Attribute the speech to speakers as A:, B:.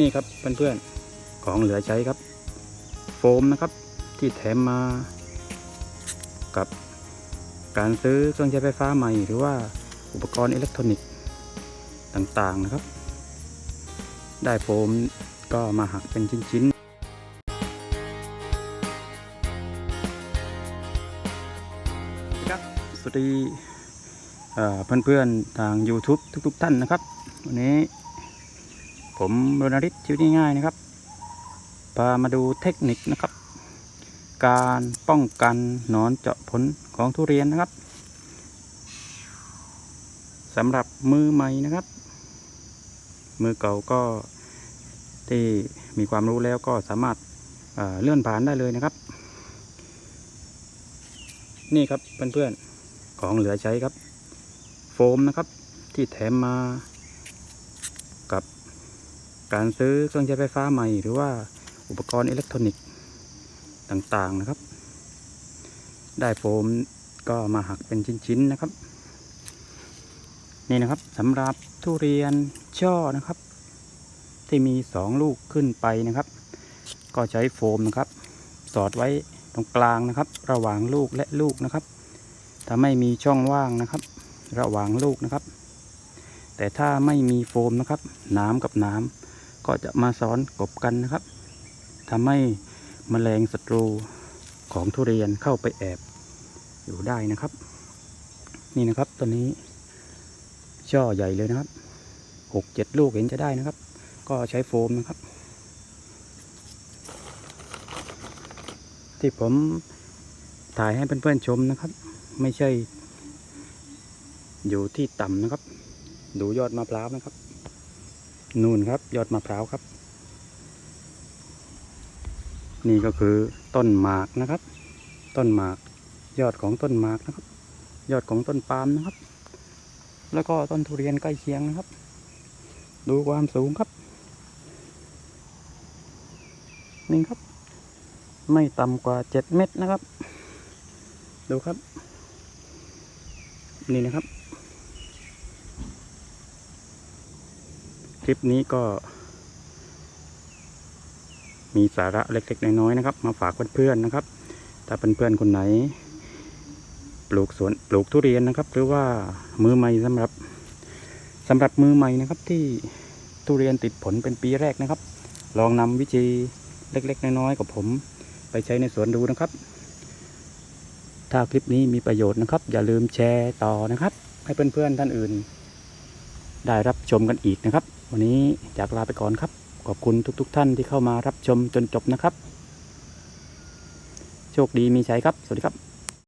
A: นี่ครับเพื่อนๆของเหลือใช้ครับ โฟมนะครับที่แถมมากับการซื้อเครื่องใช้ไฟฟ้าใหม่ หรือว่าอุปกรณ์อิเล็กทรอนิกส์ต่างๆนะครับ ได้โฟมก็มาหักเป็นชิ้นๆครับสวัสดีเอ่อเพื่อนๆทาง YouTube ทุก ๆ ท่านนะครับ วันนี้ ผมรณฤทธิ์ชีวิตง่ายๆนะครับ พามาดูเทคนิคนะครับ การป้องกันหนอนเจาะผลของทุเรียนนะครับสำหรับมือใหม่นะครับ มือเก่าก็ที่มีความรู้แล้วก็สามารถเเลื่อนผ่านได้เลยนะครับ นี่ครับเพื่อนๆของเหลือใช้ครับ โฟมนะครับที่แถมมากับ การซื้อเครื่องใช้ไฟฟ้าใหม่ หรือว่าอุปกรณ์อิเล็กทรอนิกส์ต่างๆนะครับ ได้โฟมก็มาหักเป็นชิ้นๆนะครับ นี่นะครับสำหรับทุเรียนช่อนะครับ ที่มีสองลูกขึ้นไปนะครับ ก็ใช้โฟมนะครับ สอดไว้ตรงกลางนะครับ ระหว่างลูกและลูกนะครับถ้าไม่มีช่องว่างนะครับ ระหว่างลูกนะครับ แต่ถ้าไม่มีโฟมนะครับ น้ำกับน้ำ ก็จะมาซ้อนกบกันนะครับทำให้แมลงศัตรูของทุเรียนเข้าไปแอบอยู่ได้นะครับ นี่นะครับตัวนี้ช่อใหญ่เลยนะครับหกเจ็ดลูกเห็นจะได้นะครับ ก็ใช้โฟมนะครับ ที่ผมถ่ายให้เพื่อนๆชมนะครับ ไม่ใช่อยู่ที่ต่ำนะครับ ดูยอดมะพร้าวนะครับ นู่นครับ ยอดมะพร้าวครับ นี่ก็คือต้นหมากนะครับ ต้นหมาก ยอดของต้นหมากนะครับ ยอดของต้นปาล์มนะครับ แล้วก็ต้นทุเรียนใกล้เคียงนะครับ ดูความสูงครับนี่ครับ ไม่ต่ำกว่าเจ็ดเมตรนะครับ ดูครับ นี่นะครับ คลิปนี้ก็ มีสาระเล็กๆน้อยๆนะครับ มาฝากเพื่อนๆนะครับ ถ้าเพื่อนๆคนไหน ปลูกสวนปลูกทุเรียนนะครับ หรือว่ามือใหม่สำหรับสำหรับมือใหม่นะครับ ที่ทุเรียนติดผลเป็นปีแรกนะครับ ลองนำวิธีเล็ก ๆ น้อยๆกับผมไปใช้ในสวนดูนะครับ ถ้าคลิปนี้มีประโยชน์นะครับ อย่าลืมแชร์ต่อนะครับ ให้เพื่อนๆท่านอื่น ได้รับชมกันอีกนะครับ วันนี้จากลาไปก่อนครับ ขอบคุณทุกๆท่านที่เข้ามารับชมจนจบนะครับ โชคดีมีชัยครับ สวัสดีครับ